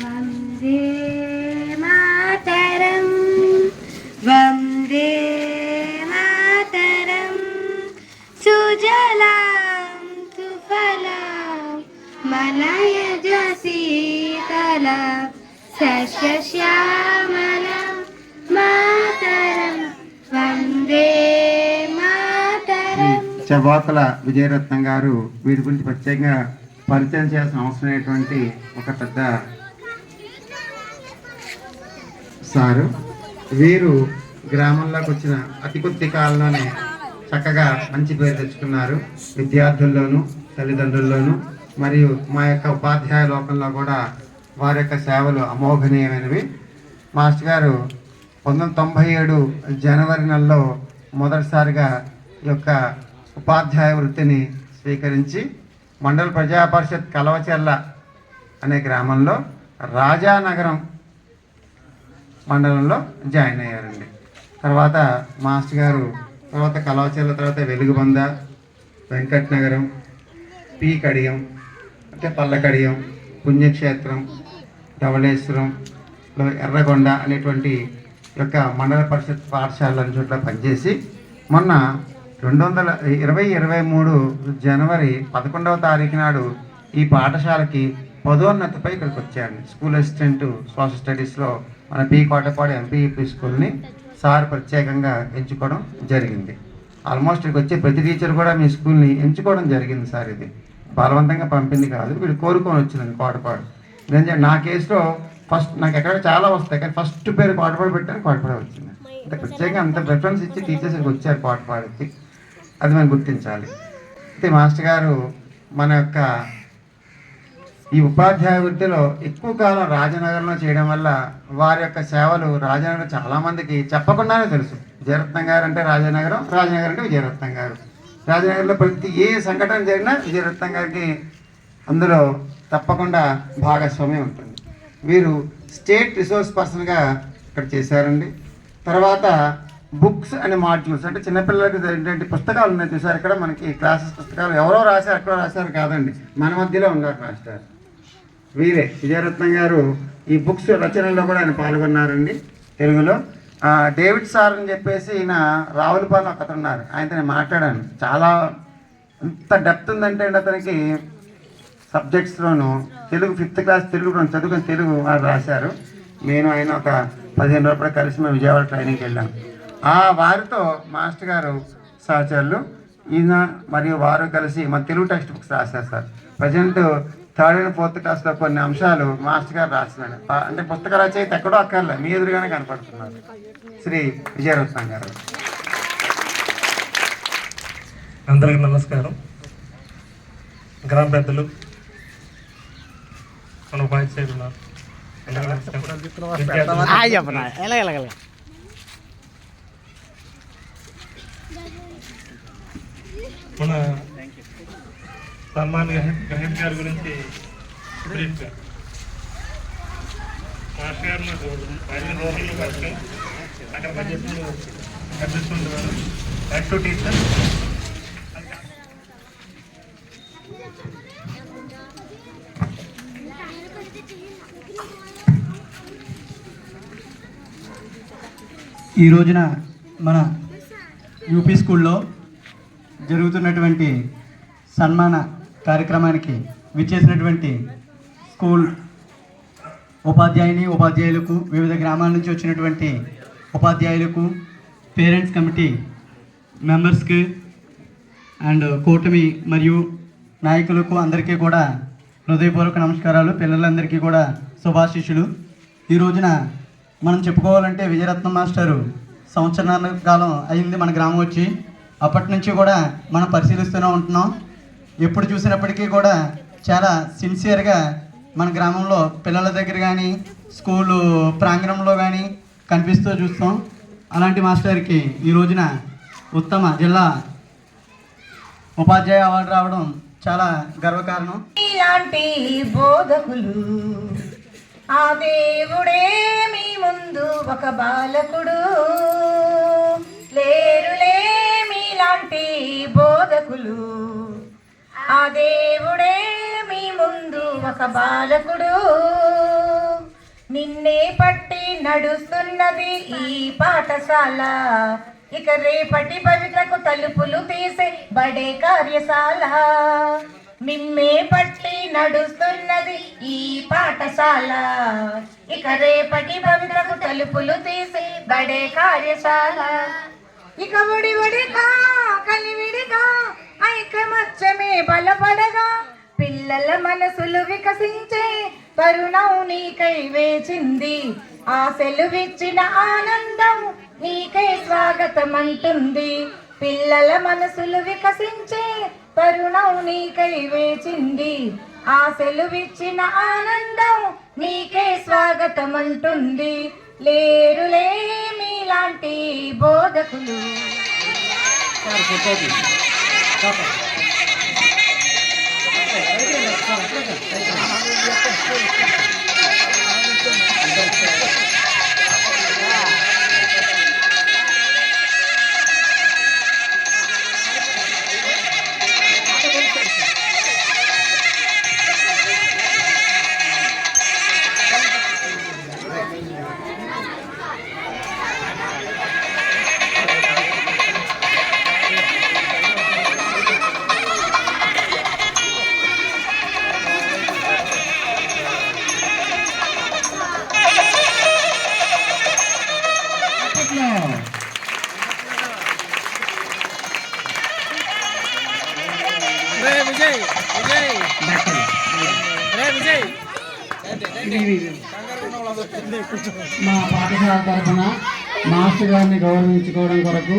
వందే మాతరం వందే మాతరం సుజలాం సుఫలాం మలయజ శీతల సస్యశ్యామలం మాతరం వందే మాతరం. చబాకుల విజయరత్నం గారు వీరి గురించి ప్రత్యేకంగా పరిచయం చేయాల్సిన అవసరమైనటువంటి ఒక పెద్ద సారు వీరు గ్రామంలోకి వచ్చిన అతి కొద్ది కాలంలోనే చక్కగా మంచి పేరు తెచ్చుకున్నారు. విద్యార్థుల్లోనూ తల్లిదండ్రుల్లోనూ మరియు మా యొక్క ఉపాధ్యాయ లోకంలో కూడా వారి యొక్క సేవలు అమోఘనీయమైనవి. మాస్టర్ గారు పంతొమ్మిది తొంభై ఏడు జనవరి నెలలో మొదటిసారిగా ఈ యొక్క ఉపాధ్యాయ వృత్తిని స్వీకరించి మండల ప్రజా పరిషత్ కలవచెర్ల అనే గ్రామంలో రాజానగరం మండలంలో జాయిన్ అయ్యారండి. తర్వాత మాస్టర్ గారు తర్వాత కళాశాల తర్వాత వెలుగుబంద వెంకట్ నగరం పి కడియం అంటే పల్లకడియం పుణ్యక్షేత్రం ధవళేశ్వరం ఎర్రగొండ అనేటువంటి యొక్క మండల పరిషత్ పాఠశాల చోట్ల పనిచేసి మొన్న రెండు వందల ఇరవై ఇరవై మూడు జనవరి పదకొండవ తారీఖు నాడు ఈ పాఠశాలకి పదోన్నతిపై ఇక్కడికి వచ్చాడు స్కూల్ అసిస్టెంట్ సోషల్ స్టడీస్లో మన పి కోటపాడు ఎంపీఈపీ స్కూల్ని సార్ ప్రత్యేకంగా ఎంచుకోవడం జరిగింది. ఆల్మోస్ట్ ఇక్కడికి వచ్చే ప్రతి టీచర్ కూడా మీ స్కూల్ని ఎంచుకోవడం జరిగింది సార్ ఇది. బలవంతంగా పంపింది కాదు వీడు కోరుకొని వచ్చింది కోటపాడు. ఎందుకంటే నా కేసులో ఫస్ట్ నాకు ఎక్కడ చాలా వస్తాయి కానీ ఫస్ట్ పేరు కోటపాడు పెట్టాను కోటపాడు వచ్చింది. అంటే ప్రత్యేకంగా అంత ప్రిఫరెన్స్ ఇచ్చి టీచర్స్ వచ్చారు కోటపాడుకి. అది మనం గుర్తించాలి. అయితే మాస్టర్ గారు మన యొక్క ఈ ఉపాధ్యాయ వృత్తిలో ఎక్కువ కాలం రాజనగరంలో చేయడం వల్ల వారి యొక్క సేవలు రాజనగరం చాలామందికి చెప్పకుండానే తెలుసు. విజయరత్నం గారు అంటే రాజనగరం రాజనగర్ అంటే విజయరత్నం గారు. రాజనగరంలో ప్రతి ఏ సంఘటన జరిగినా విజయరత్నం గారికి అందులో తప్పకుండా భాగస్వామ్యం ఉంటుంది. వీరు స్టేట్ రిసోర్స్ పర్సన్గా ఇక్కడ చేశారండి. తర్వాత బుక్స్ అనే మాడ్యూల్స్ అంటే చిన్నపిల్లలకి ఏంటంటే పుస్తకాలు ఉన్నాయి చూసారు. ఇక్కడ మనకి క్లాసెస్ పుస్తకాలు ఎవరో రాశారు ఎక్కడో రాశారు కాదండి. మన మధ్యలో ఉన్నారు మాస్టర్. వీరే విజయరత్నం గారు ఈ బుక్స్ రచనలో కూడా ఆయన పాల్గొన్నారండి తెలుగులో. డేవిడ్ సార్ అని చెప్పేసి ఈయన రావులపాలెం ఒక అతను ఉన్నారు. ఆయనతో నేను మాట్లాడాను. చాలా ఎంత డెప్త్ ఉందంటే అండి అతనికి సబ్జెక్ట్స్లోను తెలుగు ఫిఫ్త్ క్లాస్ తెలుగు చదువుకుని తెలుగు వారు రాశారు. నేను ఆయన ఒక పదిహేను రూపాయలు కలిసి మేము విజయవాడ ట్రైనింగ్కి వెళ్ళాం. ఆ వారితో మాస్టర్ గారు సహచరులు ఈయన మరియు వారు కలిసి మన తెలుగు టెక్స్ట్ బుక్స్ రాశారు sir. Present third and fourth క్లాస్లో కొన్ని అంశాలు మాస్టర్ గారు రాసినాడు ఆ- అంటే పుస్తక రచయిత ఎక్కడో అక్కర్లే. మీ ఎదురుగానే కనపడుతున్నారు. శ్రీ విజయరత్నం గారు. అందరికీ నమస్కారం. గ్రామ పెద్దలు మన ఉపాధ్యాయులు ఉన్నారు. మన సల్మాన్ గహన్ గారి గురించి బ్రీఫ్గా. మాస్టర్ గారు నాకు పరిచయం అక్కడ యాక్టివ్ టీచర్. ఈ రోజున మన యూపీ స్కూల్లో జరుగుతున్నటువంటి సన్మాన కార్యక్రమానికి విచ్చేసినటువంటి స్కూల్ ఉపాధ్యాయుని ఉపాధ్యాయులకు వివిధ గ్రామాల నుంచి వచ్చినటువంటి ఉపాధ్యాయులకు పేరెంట్స్ కమిటీ మెంబర్స్కి అండ్ కూటమి మరియు నాయకులకు అందరికీ కూడా హృదయపూర్వక నమస్కారాలు. పిల్లలందరికీ కూడా శుభాశిష్యులు. ఈ రోజున మనం చెప్పుకోవాలంటే విజయరత్నం మాస్టరు సంవత్సరాల కాలం అయింది మన గ్రామం వచ్చి. అప్పటి నుంచి కూడా మనం పరిశీలిస్తూనే ఉంటున్నాం. ఎప్పుడు చూసినప్పటికీ కూడా చాలా సిన్సియర్గా మన గ్రామంలో పిల్లల దగ్గర కానీ స్కూలు ప్రాంగణంలో కానీ కనిపిస్తూ చూస్తాం. అలాంటి మాస్టర్కి ఈ రోజున ఉత్తమ జిల్లా ఉపాధ్యాయ అవార్డు రావడం చాలా గర్వకారణం. ఇలాంటి బోధకులు ఆ దేవుడే మీ ముందు ఒక బాలకుడు. లేరులే మీలాంటి బోధకులు ఆ దేవుడే మీ ముందు ఒక బాలకుడు. నిన్నే పట్టి నడుస్తున్నది ఈ పాఠశాల. ఇక రేపటి భవితకు తలుపులు తీసే బడే కార్యశాల. మిమ్మే పట్టి నడుస్తున్నది ఈ పాఠశాల. ఇక రేపటి భవితకు తలుపులు తీసే బడే కార్యశాల. ఇక ఒడి ఒడిగా కలివిడిగా ఐకమత్యమే బలపడగా పిల్లల మనసులు వికసించే తరుణం నీకై వేచింది. ఆశలువిచ్చిన ఆనందం నీకై స్వాగతం అంటుంది పిల్లల మనసులు వికసించే తరుణం నీకై వేచింది. ఆశలు విచ్చిన ఆనందం నీకే స్వాగతం అంటుంది లేరులే మీలాంటి బోధకులు. Thank you. మా పాఠశాల తరఫున మాస్టర్ గారిని గౌరవించుకోవడం కొరకు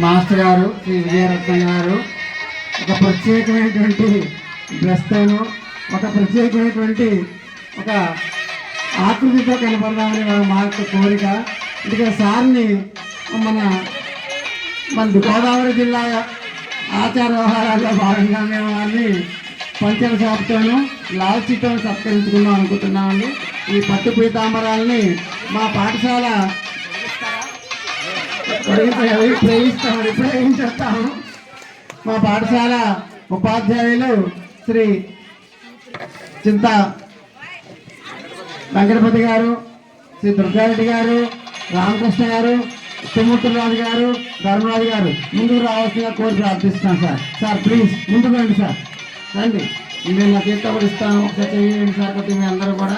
మాస్టర్ గారు శ్రీ విజయరత్న గారు ఒక ప్రత్యేకమైనటువంటి డ్రెస్తోను ఒక ప్రత్యేకమైనటువంటి ఒక ఆకృతితో కనపడదామని మా- యొక్క కోరిక. అందుకే సార్ని మన మన గోదావరి జిల్లా ఆచార వ్యవహారాల్లో భాగంగా మేము వారిని పంచల షాప్తోనూ లాల్చితో సత్కరించుకుందాం అనుకుంటున్నామండి. ఈ పట్టు పీతాంబరాలని మా పాఠశాల ప్రేమిస్తాము ఇప్పుడే మా పాఠశాల ఉపాధ్యాయులు శ్రీ చింత వెంకటపతి గారు శ్రీ దుర్గారెడ్డి గారు రామకృష్ణ గారు తిమ్మూర్తిరాజు గారు ధర్మరాజు గారు ముందుకు రావాల్సిందిగా కోరి ప్రార్థిస్తున్నాను సార్. సార్ ప్లీజ్ ముందుకు రండి సార్. రండి. నేను నా చేత కూడా ఇస్తాను. ఒకసారి చేయండి సార్ కొద్దిగా మీ అందరూ కూడా.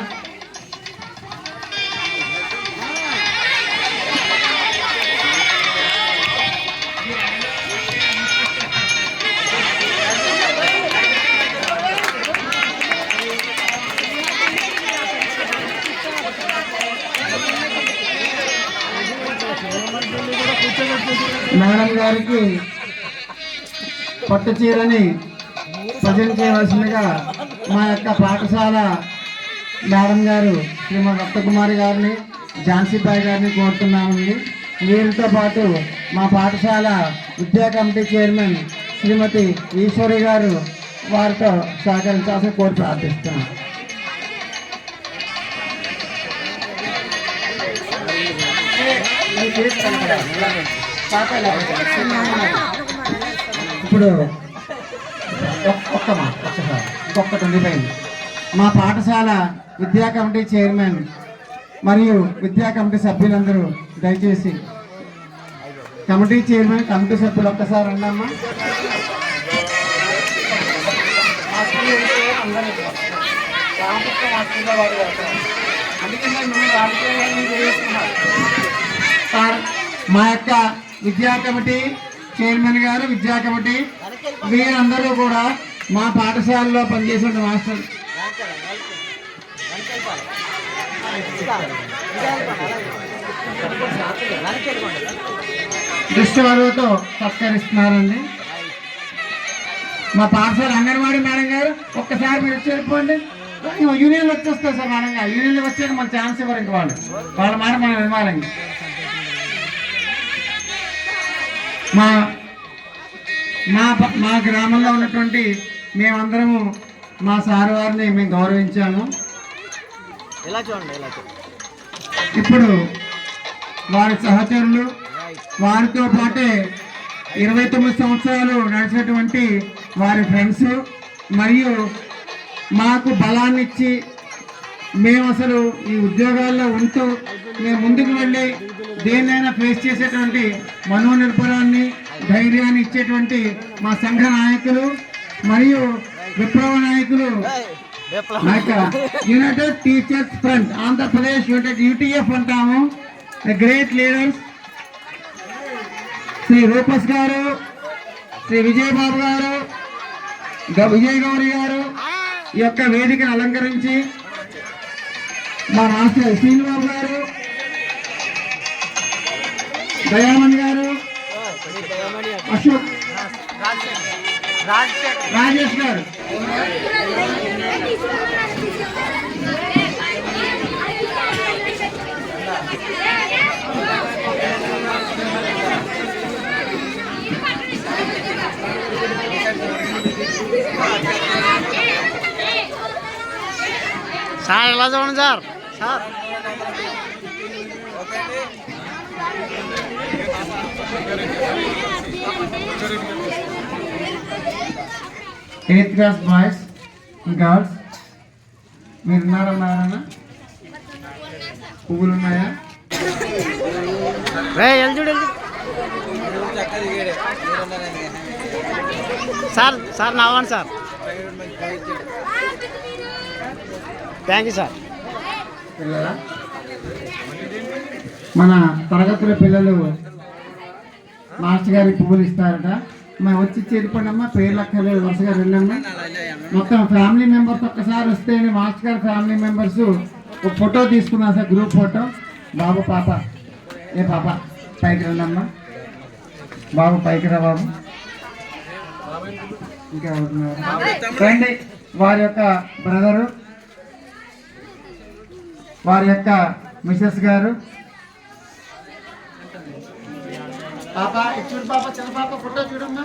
మేడం గారికి పట్టు చీరని ప్రజెంట్ చేయవలసిందిగా మా యొక్క పాఠశాల మేడం గారు శ్రీమతి రక్తకుమారి గారిని ఝాన్సీబాయి గారిని కోరుతున్నామండి. వీరితో పాటు మా పాఠశాల విద్యా కమిటీ చైర్మన్ శ్రీమతి ఈశ్వరి గారు వారితో సహకరించాల్సిన కోరి ప్రార్థిస్తున్నాం. ఇప్పుడు ఒక్క మాట ఒక్కసారి ఇంకొకటి ఉండిపోయింది. మా పాఠశాల విద్యా కమిటీ చైర్మన్ మరియు విద్యా కమిటీ సభ్యులందరూ దయచేసి కమిటీ చైర్మన్ కమిటీ సభ్యులు ఒక్కసారి అన్నమ్మా సార్ మా యొక్క విద్యా కమిటీ చైర్మన్ గారు విద్యా కమిటీ వీరందరూ కూడా మా పాఠశాలలో పనిచేసిన మాస్టర్. దృష్టి వరువుతో సత్కరిస్తున్నారండి. మా పాఠశాల అంగన్వాడీ మేడం గారు ఒక్కసారి మీరు వచ్చి యూనియన్లు వచ్చేస్తారు సార్ మేడం గారు. యూనియన్లు వచ్చాక మన ఛాన్స్ ఇవ్వరు ఇంక వాళ్ళు. వాళ్ళ మాట మనం ఇవ్వాలండి మా మా మా గ్రామంలో ఉన్నటువంటి మేమందరము మా సార్ వారిని మేము గౌరవించాము. ఇప్పుడు వారి సహచరులు వారితో పాటే ఇరవై తొమ్మిది సంవత్సరాలు నడిచినటువంటి వారి ఫ్రెండ్స్ మరియు మాకు బలాన్ని ఇచ్చి మేము అసలు ఈ ఉద్యోగాల్లో ఉంటూ మేము ముందుకు వెళ్ళి దేన్నైనా ఫేస్ చేసేటువంటి మనోనిర్భరాన్ని ధైర్యాన్ని ఇచ్చేటువంటి మా సంఘ నాయకులు మరియు విప్లవ నాయకులు. United Teachers Front Andhra Pradesh United UTF అంటాము. గ్రేట్ లీడర్స్ శ్రీ రూపస్ గారు శ్రీ విజయబాబు గారు విజయ్ గౌరి గారు ఈ యొక్క వేదికను అలంకరించి మా మాస్టర్ శ్రీనిబాబు గారు దయామణి గారు అశోక్ రాజేష్ గారు సార్ ఎలా చూడండి sir sir eighth class boys girls మీరు ఉన్నారన్నారన్నా పువ్వులు ఉన్నాయా సార్ సార్ నవ్వండి సార్ థ్యాంక్ యూ సార్ పిల్లల మన తరగతుల పిల్లలు మాస్టర్ గారి పువ్వులు ఇస్తారట. మేము వచ్చి చేరిపోయినమ్మా పేర్లు అక్కర్లేదు వరుసగా రెండమ్మా. మొత్తం ఫ్యామిలీ మెంబర్స్ ఒక్కసారి వస్తే మాస్టర్ గారి ఫ్యామిలీ మెంబర్స్ ఒక ఫోటో తీసుకున్నాం సార్ గ్రూప్ ఫోటో. బాబు పాప. ఏ పాప పైకి రండమ్మా. బాబు పైకి రా బాబు. ఇంకా రండి. వారి యొక్క బ్రదరు వారి యొక్క మిసెస్ గారు. పాప చూడు పాప చిన్న పాప ఫోటో చూడమ్మా.